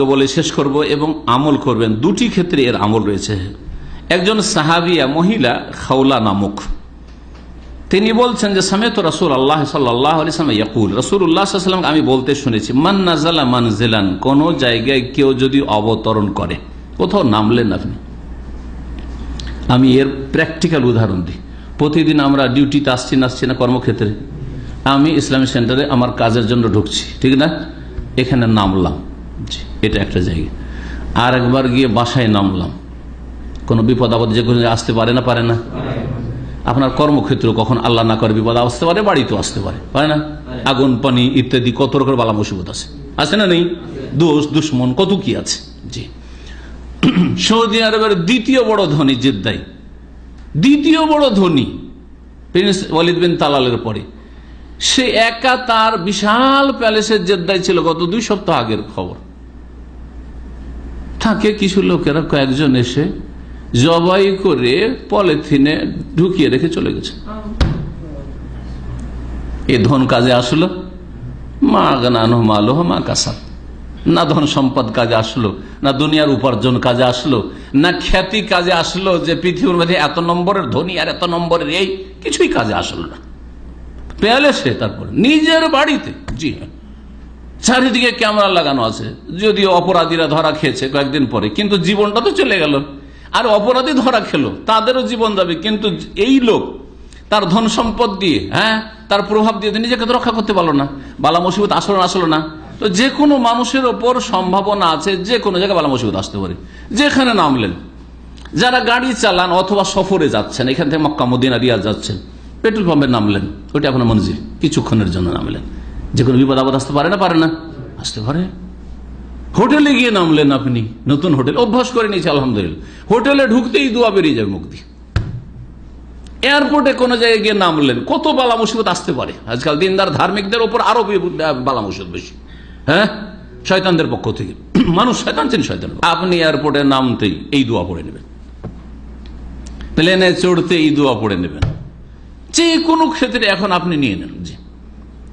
বলে শেষ করব এবং আমল করবেন। দুটি ক্ষেত্রে এর আমল রয়েছে। একজন সাহাবিয়া মহিলা খাওলা নামক। তিনি বলছেন যে সামেত রসুল আল্লাহ সাল্লাহ ইয়াকুল রসুল উল্লাহাম আমি বলতে শুনেছি, মান নাজালা মান জেলান কোন জায়গায় কেউ যদি অবতরণ করে, কোথাও নামলেন আপনি। আমি এর প্র্যাকটিক্যাল উদাহরণ দিই। প্রতিদিন আমরা ডিউটিতে আসছি না আসছি না কর্মক্ষেত্রে। আমি ইসলামী সেন্টারে আমার কাজের জন্য ঢুকছি, ঠিক না? এখানে নামলাম। এটা একটা জায়গা। আর একবার গিয়ে বাসায় নামলাম। কোনো বিপদ আপদ যে কোনো আসতে পারে না পারে না। আপনার কর্মক্ষেত্র কখন আল্লাহ না করে বিপদ আসতে পারে, বাড়িতেও আসতে পারে পারে না? আগুন, পানি ইত্যাদি কত রকমের বালা মুসিবত আছে। আছে না নেই? দোষ, দুশ্মন, কত কি আছে? জি। সৌদি আরবের দ্বিতীয় বড় ধনী জেদ্দাই। দ্বিতীয় বড় ধনী, প্রিন্স ওয়ালিদ বিন তালালের পরে। সে একা তার বিশাল প্যালেসের জেদ্দায় ছিল গত দুই সপ্তাহ আগের খবর। থাকে কিছু লোকেরা, কয়েকজন এসে জবাই করে পলিথিনে ঢুকিয়ে রেখে চলে গেছে। এ ধন কাজে আসলো। মা গানানো মা না ধন সম্পদ কাজে আসলো, না দুনিয়ার উপার্জন কাজে আসলো, না খ্যাতি কাজে আসলো যে পৃথিবীর মধ্যে এত নম্বরের ধনী আর এত নম্বরের এই কিছুই কাজে আসলো না। পেয়ালে সে তারপর, নিজের বাড়িতে, জি হ্যাঁ। চারিদিকে ক্যামেরা লাগানো আছে। যদিও অপরাধীরা ধরা খেয়েছে কয়েকদিন পরে, কিন্তু জীবনটা তো চলে গেল। আর অপরাধী ধরা খেলো, তাদেরও জীবন যাবে, কিন্তু এই লোক তার ধন সম্পদ দিয়ে হ্যাঁ তার প্রভাব দিয়ে নিজেকে তো রক্ষা করতে পারল না। বালা মুসিবত আসলো না আসলো না। তো যে কোনো মানুষের ওপর সম্ভাবনা আছে, যে কোনো জায়গায় বালা মুসিবত আসতে পারে। যেখানে নামলেন, যারা গাড়ি চালান অথবা সফরে যাচ্ছেন, এখান থেকে মক্কা, মদিনা রিয়াজ যাচ্ছেন, পেট্রোল পাম্পে নামলেন, ওইটা আপনার মঞ্জিল কিছুক্ষণের জন্য নামলেন। যে কোনো বিপদ আপদ আসতে পারে না পারে না। আসতে পারে। হোটেলে গিয়ে নামলেন আপনি, নতুন হোটেল। অভ্যাস করে নিয়েছে, আলহামদুলিল্লাহ। হোটেলে ঢুকতেই দোয়া বেরিয়ে যাবে মুক্তি এয়ারপোর্টে কোনো জায়গায় গিয়ে নামলেন কত বালা মুসিবত আসতে পারে। আজকাল দিনদার ধার্মিকদের ওপর আরও বালা মুসিবত বেশি। হ্যাঁ? শয়তানদের পক্ষ থেকে। মানুষ শয়তান চেন শয়তান আপনি এয়ারপোর্টে নামতেই এই দোয়া পড়ে নেবেন। প্লেনে চড়তে এই দোয়া পড়ে নেবেন। যে কোনো ক্ষেত্রে এখন আপনি নিয়ে নেন। জি।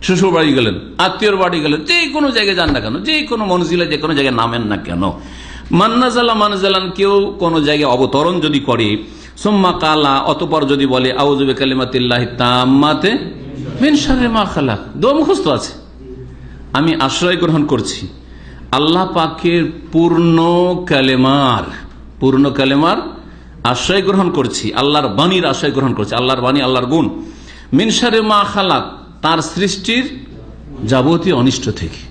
শ্বশুর বাড়ি গেলেন, আত্মীয়র বাড়ি গেলেন, যে কোনো জায়গায় যান না কেন, যে কোনো মনজিলে, যে কোনো জায়গায় নামেন না কেন। মান্নাজালা মানজালান কেউ কোনো জায়গায় অবতরণ যদি করে, সোম্মা কালা, অতপর যদি বলে আউজবে কালিমাতিল্লাহ তাম্মাতে মিনসারে খালা মুখস্থ আছে। আমি আশ্রয় গ্রহণ করছি। আল্লাহ পাকের পূর্ণ কালেমার পূর্ণ কালেমার আশ্রয় গ্রহণ করছি। আল্লাহর বাণীর আশ্রয় গ্রহণ করছি। আল্লাহর বাণী, আল্লাহর গুণ। মিনসারে মা খালাক। তার সৃষ্টির যাবতীয় অনিষ্ট থেকে।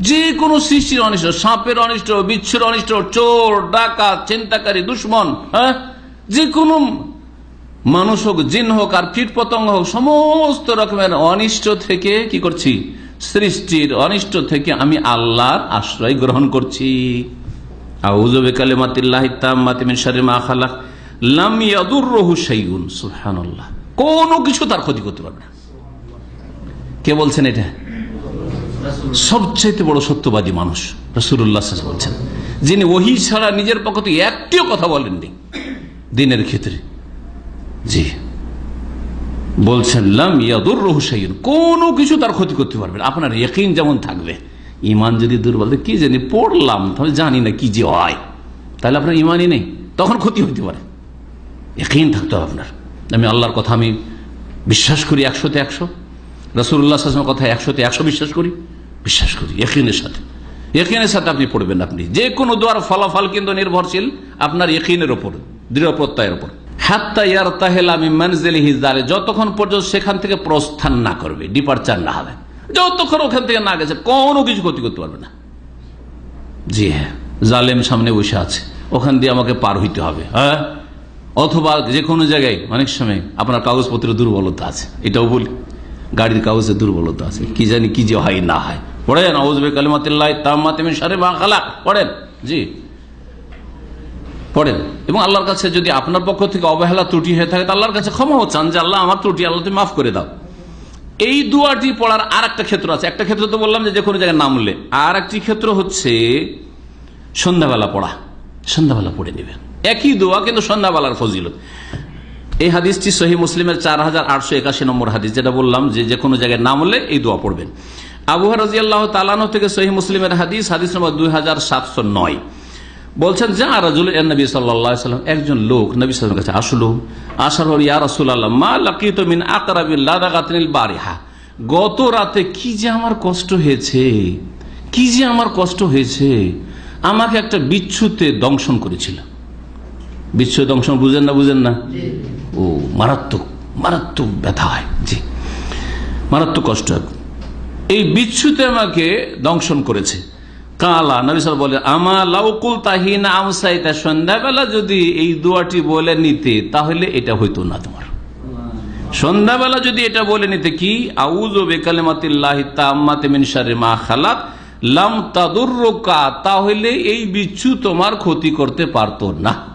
যে কোনো সৃষ্টির অনিষ্ট, সাপের অনিষ্ট বিচ্ছুর অনিষ্ট, চোর ডাকা চিন্তাকারী দুশ্মন হ্যাঁ? যে কোনো মানুষ হোক, জিন হোক, আর কীট পতঙ্গ হোক, সমস্ত রকমের অনিষ্ট থেকে কি করছি? সৃষ্টির অনিষ্ট থেকে আমি আল্লাহর আশ্রয় গ্রহণ করছি। কোনো কিছু তার ক্ষতি করতে পারবে না। কে বলছেন এটা? সবচাইতে বড় সত্যবাদী মানুষ রসুল্লাহ বলছেন। যিনি ওহি ছাড়া নিজের পক্ষ একটিও কথা বলেননি। দিনের ক্ষেত্রে। জি। বলছেন, লাম ইয়াদুর রহুসাইন কোনো কিছু তার ক্ষতি করতে পারবে আপনার একই যেমন থাকবে ইমান যদি দুর্বল কি জানি পড়লাম, তাহলে জানি না কি যে হয়। তাহলে আপনার ইমানই নেই। তখন ক্ষতি হতে পারে। একই থাকতে হবে আপনার। আমি আল্লাহর কথা আমি বিশ্বাস করি একশোতে একশো। রসুল্লাহ কথা একশোতে একশো বিশ্বাস করি? বিশ্বাস করি একিনের সাথে। একিনের সাথে আপনি পড়বেন আপনি। যে কোনো দোয়ার ফলাফল কিন্তু নির্ভরশীল আপনার একিনের ওপর দৃঢ় প্রত্যয়ের ওপর যতক্ষণ পর্যন্ত সেখান থেকে প্রস্থান না করবে ডিপার্চার না হবে। যতক্ষণ ওখান থেকে না গেছে, কোনো কিছু ক্ষতি করতে পারবে না। জি হ্যাঁ জালেম সামনে বসে আছে। ওখান দিয়ে আমাকে পার হইতে হবে হ্যাঁ? অথবা যে কোনো জায়গায়, অনেক সময় আপনার কাগজপত্রের দুর্বলতা আছে, এটাও বলি। গাড়ির কাগজে দুর্বলতা আছে। কি জানি কি যে হয়, না হয়। পড়েন আউজবে কালিমাতিল্লাহ সারে পড়েন, জি। পড়েন। এবং আল্লাহর কাছে যদি আপনার পক্ষ থেকে অবহেলা ত্রুটি হয়ে থাকে আল্লাহর কাছে ক্ষমা চান যে, আল্লাহ, আমার ত্রুটি আল্লাহ, তুমি মাফ করে দাও। এই দুয়াটি পড়ার আর একটা ক্ষেত্র আছে। একটা ক্ষেত্র তো বললাম যে কোনো জায়গায় নামলে। আর একটি ক্ষেত্র হচ্ছে সন্ধ্যাবেলা পড়া। সন্ধ্যাবেলা পড়ে নেবেন। একই দোয়া কিন্তু সন্ধ্যাবেলার ফজিলত। এই হাদিসটি সহি মুসলিমের চার হাজার আটশো একাশি নম্বর হাদিস, যেটা বললাম যে যে কোনো জায়গায় নামলে এই দোয়া পড়বেন। আবু রাজি আল্লাহ তালানো থেকে সহি মুসলিমের হাদিস হাদিস নম্বর দুই হাজার সাতশো নয়। বলছেন, যা রাজুল নবী সাল্লাম একজন লোক নবী সাল্লামের কাছে আসলো। আসার পর, ইয়া রসুল আল্লাহ মা লাকিত মিন আকরাবিল বারিহা। গত রাতে কি যে আমার কষ্ট হয়েছে? কি যে আমার কষ্ট হয়েছে? আমাকে একটা বিচ্ছুতে দংশন করেছিল। বিচ্ছু দংশন বুঝেন না বুঝেন না? ও মারাত্মক মারাত্মক ব্যথা হয় জি। মারাত্মক কষ্ট। এই বিচ্ছুতে আমাকে দংশন করেছে। কালা নবিসাল বলে, আমা লাউকুল তাহিনা আমসাইতা সন্ধ্যাবেলা যদি এই দোয়াটি বলে নিতে, তাহলে এটা হইতো না তোমার। সন্ধ্যাবেলা যদি এটা বলে নিতে, কি? আউজ বেকালেমাতিল্লাহ তাম্মাতে মিনসারে মা খালাত লাম তাদুর্রকা, তাহলে এই বিচ্ছু তোমার ক্ষতি করতে পারতো না।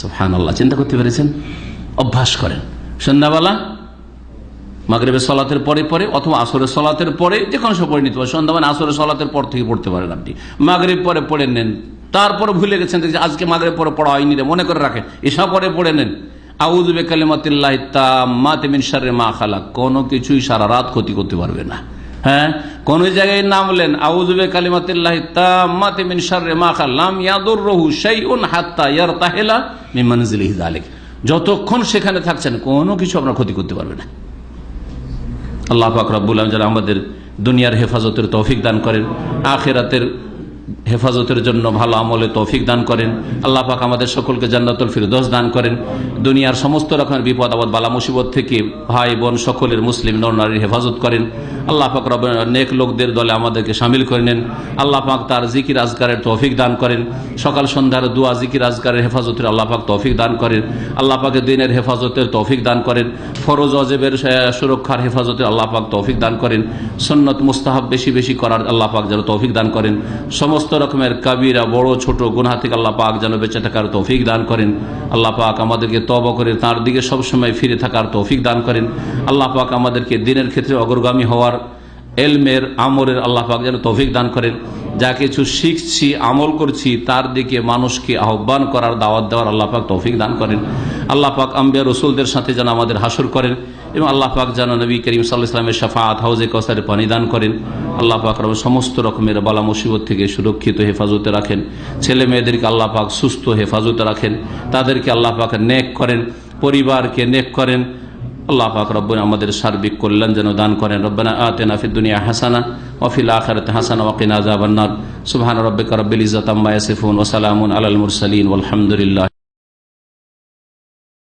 সুফহান আল্লাহ চিন্তা করতে পেরেছেন? অভ্যাস করেন। সন্ধ্যাবেলা, মাগরেবের সলাতের পরে পরে অথবা আসরের সলাতের পরে যে কোনো সময় পড়ে নিতে পারে সন্ধ্যা মানে আসরের সলাতের পর থেকে পড়তে পারেন আপনি। মাগরেব পরে পড়ে নেন। তারপরে ভুলে গেছেন যে আজকে মাগরেব পরে পড়া হয়নি রে, মনে করে রাখেন। এসা পরে পড়ে নেন। আউজ বেকালিমাতিল্লাহ তামিন সারে মা খালা কোনো কিছুই সারা রাত ক্ষতি করতে পারবে না। হ্যাঁ? কোন জায়গায় নামলেন আউজবে কালিমাতিল্লাহ সারে মা যতক্ষণ সেখানে থাকছেন, কোনো কিছু আপনার ক্ষতি করতে পারবে না। আল্লাহ যেন আমাদের দুনিয়ার হেফাজতের তৌফিক দান করেন, আখেরাতের হেফাজতের জন্য ভালো আমলে তৌফিক দান করেন। আল্লাহ পাক আমাদের সকলকে জান্নাতুল ফিরদোস দান করেন। দুনিয়ার সমস্ত রকমের বিপদ, আপদ, বালা, মুসিবত থেকে ভাই, বোন, সকলের মুসলিম, নর, নারীর হেফাজত করেন। আল্লাহ পাক রব নেক লোকদের দলে আমাদেরকে সামিল করে নেন। আল্লাহ পাক তার জিকির আজগারের তৌফিক দান করেন। সকাল সন্ধ্যার দুয়া জিকির আজগারের হেফাজতের আল্লাহ পাক তৌফিক দান করেন। আল্লাহ পাকের দিনের হেফাজতের তৌফিক দান করেন। ফরোজ, অজেবের সুরক্ষার হেফাজতের আল্লাহ পাক তৌফিক দান করেন। সন্নত, মুস্তাহাব বেশি বেশি করার আল্লাহ পাক যেন তৌফিক দান করেন। সমস্ত রকমের কাবিরা, বড়, ছোট গুনা থেকে আল্লাহ পাক যেন বেঁচে থাকার তৌফিক দান করেন। আল্লাহ পাক আমাদেরকে তব করে তার দিকে সবসময় ফিরে থাকার তৌফিক দান করেন। আল্লাহ পাক আমাদেরকে দিনের ক্ষেত্রে অগ্রগামী হওয়ার এলমের, আমরের আল্লাহ পাক যেন তৌফিক দান করেন। যা কিছু শিখছি, আমল করছি, তার দিকে মানুষকে আহ্বান করার দাওয়াত দেওয়ার আল্লাহ পাক তৌফিক দান করেন। আল্লাহ পাক আম্বিয়া রসুলদের সাথে যেন আমাদের হাসর করেন এবং আল্লাহ পাক যেন নবী করিম সাল্লাহ ইসলামের শাফাত হাউজে কসারে পানি দান করেন। আল্লাহ পাক সমস্ত রকমের বালা মুসিবত থেকে সুরক্ষিত হেফাজতে রাখেন। ছেলে মেয়েদেরকে আল্লাহ পাক সুস্থ হেফাজতে রাখেন। তাদেরকে আল্লাহ পাক নেক করেন। পরিবারকে নেক করেন। আল্লাহ পাক রব্বন আমাদের সার্বিক কল্যাণ যেন দান করেন। রব্বানা আতেনা ফিদ দুনিয়া হাসানা। ওয়াফিল আখিরাতি হাসানা ওয়া কিনা আযাবান নার সুবহান রাব্বিকা রাব্বিল ইজ্জাতি আম্মা ইয়াসিফুন ওয়া সালামুন আলাল মুরসালিন। ওয়ালহামদুলিল্লাহ।